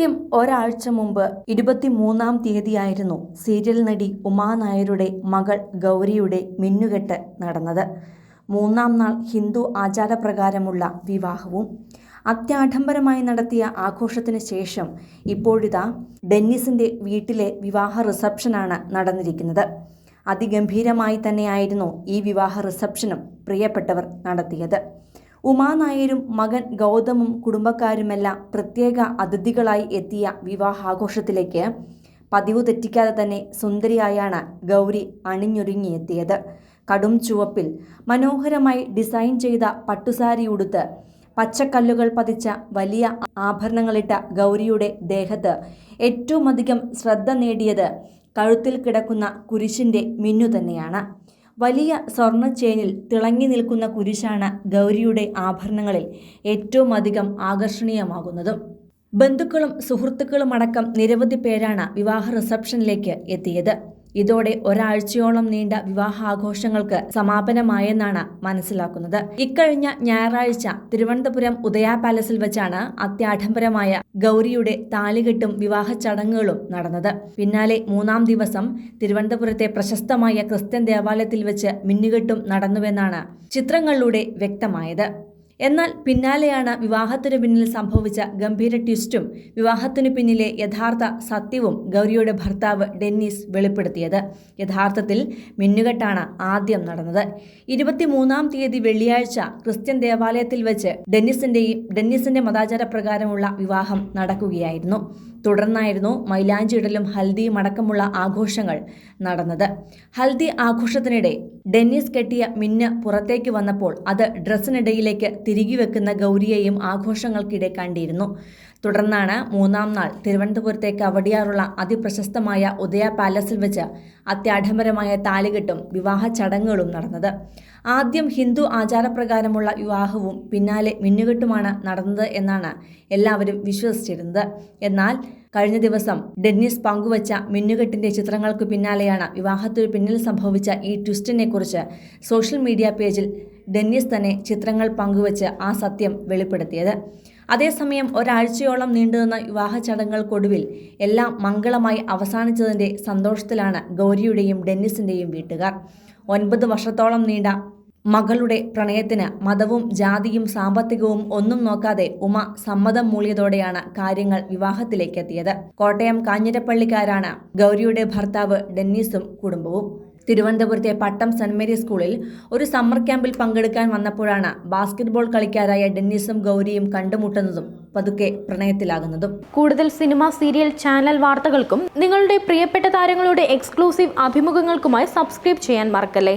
കൃത്യം ഒരാഴ്ച മുമ്പ് ഇരുപത്തിമൂന്നാം തീയതിയായിരുന്നു സീരിയൽ നടി ഉമാ നായരുടെ മകൾ ഗൗരിയുടെ മിന്നുകെട്ട് നടന്നത്. മൂന്നാം നാൾ ഹിന്ദു ആചാരപ്രകാരമുള്ള വിവാഹവും അത്യാഡംബരമായി നടത്തിയ ആഘോഷത്തിന് ശേഷം ഇപ്പോഴിതാ ഡെന്നിസിന്റെ വീട്ടിലെ വിവാഹ റിസപ്ഷനാണ് നടന്നിരിക്കുന്നത്. അതിഗംഭീരമായി തന്നെയായിരുന്നു ഈ വിവാഹ റിസപ്ഷനും പ്രിയപ്പെട്ടവർ നടത്തിയത്. ഉമാ നായരും മകൻ ഗൗതമും കുടുംബക്കാരുമെല്ലാം പ്രത്യേക അതിഥികളായി എത്തിയ വിവാഹാഘോഷത്തിലേക്ക് പതിവ് തെറ്റിക്കാതെ തന്നെ സുന്ദരിയായാണ് ഗൗരി അണിഞ്ഞൊരുങ്ങിയെത്തിയത്. കടും ചുവപ്പിൽ മനോഹരമായി ഡിസൈൻ ചെയ്ത പട്ടുസാരി ഉടുത്ത് പച്ചക്കല്ലുകൾ പതിച്ച വലിയ ആഭരണങ്ങളിട്ട ഗൗരിയുടെ ദേഹത്ത് ഏറ്റവും അധികം ശ്രദ്ധ നേടിയത് കഴുത്തിൽ കിടക്കുന്ന കുരിശിന്റെ മിന്നു തന്നെയാണ്. വലിയ സ്വർണ ചെയിനിൽ തിളങ്ങി നിൽക്കുന്ന കുരിശാണ് ഗൗരിയുടെ ആഭരണങ്ങളിൽ ഏറ്റവും അധികം ആകർഷണീയമാകുന്നതും. ബന്ധുക്കളും സുഹൃത്തുക്കളുമടക്കം നിരവധി പേരാണ് വിവാഹ റിസപ്ഷനിലേക്ക് എത്തിയത്. ഇതോടെ ഒരാഴ്ചയോളം നീണ്ട വിവാഹാഘോഷങ്ങൾക്ക് സമാപനമായെന്നാണ് മനസ്സിലാക്കുന്നത്. ഇക്കഴിഞ്ഞ ഞായറാഴ്ച തിരുവനന്തപുരം ഉദയ പാലസിൽ വെച്ചാണ് അത്യാഡംബരമായ ഗൗരിയുടെ താലികെട്ടും വിവാഹ ചടങ്ങുകളും നടന്നത്. പിന്നാലെ മൂന്നാം ദിവസം തിരുവനന്തപുരത്തെ പ്രശസ്തമായ ക്രിസ്ത്യൻ ദേവാലയത്തിൽ വെച്ച് മിന്നുകെട്ടും നടന്നുവെന്നാണ് ചിത്രങ്ങളിലൂടെ വ്യക്തമായത്. എന്നാൽ പിന്നാലെയാണ് വിവാഹത്തിനു പിന്നിൽ സംഭവിച്ച ഗംഭീര ട്വിസ്റ്റും വിവാഹത്തിനു പിന്നിലെ യഥാർത്ഥ സത്യവും ഗൗരിയുടെ ഭർത്താവ് ഡെന്നിസ് വെളിപ്പെടുത്തിയത്. യഥാർത്ഥത്തിൽ മിന്നുകെട്ടാണ് ആദ്യം നടന്നത്. ഇരുപത്തിമൂന്നാം തീയതി വെള്ളിയാഴ്ച ക്രിസ്ത്യൻ ദേവാലയത്തിൽ വെച്ച് ഡെന്നിസിന്റെയും ഡെന്നിസിന്റെ മതാചാര പ്രകാരമുള്ള വിവാഹം നടക്കുകയായിരുന്നു. തുടർന്നായിരുന്നു മൈലാഞ്ചിയിടലും ഹൽദിയും അടക്കമുള്ള ആഘോഷങ്ങൾ നടന്നത്. ഹൽദി ആഘോഷത്തിനിടെ ഡെന്നിസ് കെട്ടിയ മിന്ന് പുറത്തേക്ക് വന്നപ്പോൾ അത് ഡ്രസ്സിനിടയിലേക്ക് തിരികെ വെക്കുന്ന ഗൗരിയെയും ആഘോഷങ്ങൾക്കിടെ കണ്ടിരുന്നു. തുടർന്നാണ് മൂന്നാം നാൾ തിരുവനന്തപുരത്തേക്ക് അവടിയാറുള്ള അതിപ്രശസ്തമായ ഉദയ പാലസിൽ വെച്ച് അത്യാഡംബരമായ താലികെട്ടും വിവാഹ ചടങ്ങുകളും നടന്നത്. ആദ്യം ഹിന്ദു ആചാരപ്രകാരമുള്ള വിവാഹവും പിന്നാലെ മിന്നുകെട്ടുമാണ് നടന്നത് എന്നാണ് എല്ലാവരും വിശ്വസിച്ചിരുന്നത്. എന്നാൽ കഴിഞ്ഞ ദിവസം ഡെന്നിസ് പങ്കുവച്ച മിന്നുകെട്ടിന്റെ ചിത്രങ്ങൾക്ക് പിന്നാലെയാണ് വിവാഹത്തിനു പിന്നിൽ സംഭവിച്ച ഈ ട്വിസ്റ്റിനെ കുറിച്ച് സോഷ്യൽ മീഡിയ പേജിൽ ഡെന്നിസ് തന്നെ ചിത്രങ്ങൾ പങ്കുവച്ച് ആ സത്യം വെളിപ്പെടുത്തിയത്. അതേസമയം ഒരാഴ്ചയോളം നീണ്ടുനിന്ന വിവാഹ ചടങ്ങുകൾക്കൊടുവിൽ എല്ലാം മംഗളമായി അവസാനിച്ചതിന്റെ സന്തോഷത്തിലാണ് ഗൗരിയുടെയും ഡെന്നിസിന്റെയും വീട്ടുകാർ. ഒൻപത് വർഷത്തോളം നീണ്ട മകളുടെ പ്രണയത്തിന് മതവും ജാതിയും സാമ്പത്തികവും ഒന്നും നോക്കാതെ ഉമ സമ്മതം മൂളിയതോടെയാണ് കാര്യങ്ങൾ വിവാഹത്തിലേക്കെത്തിയത്. കോട്ടയം കാഞ്ഞിരപ്പള്ളിക്കാരാണ് ഗൗരിയുടെ ഭർത്താവ് ഡെന്നീസും കുടുംബവും. തിരുവനന്തപുരത്തെ പട്ടം സെന്റ് മേരീസ് സ്കൂളിൽ ഒരു സമ്മർ ക്യാമ്പിൽ പങ്കെടുക്കാൻ വന്നപ്പോഴാണ് ബാസ്കറ്റ്ബോൾ കളിക്കാരായ ഡെന്നീസും ഗൗരിയും കണ്ടുമുട്ടുന്നതും പതുക്കെ പ്രണയത്തിലാകുന്നതും. കൂടുതൽ സിനിമ സീരിയൽ ചാനൽ വാർത്തകൾക്കും നിങ്ങളുടെ പ്രിയപ്പെട്ട താരങ്ങളുടെ എക്സ്ക്ലൂസീവ് അഭിമുഖങ്ങൾക്കുമായി സബ്സ്ക്രൈബ് ചെയ്യാൻ മറക്കല്ലേ?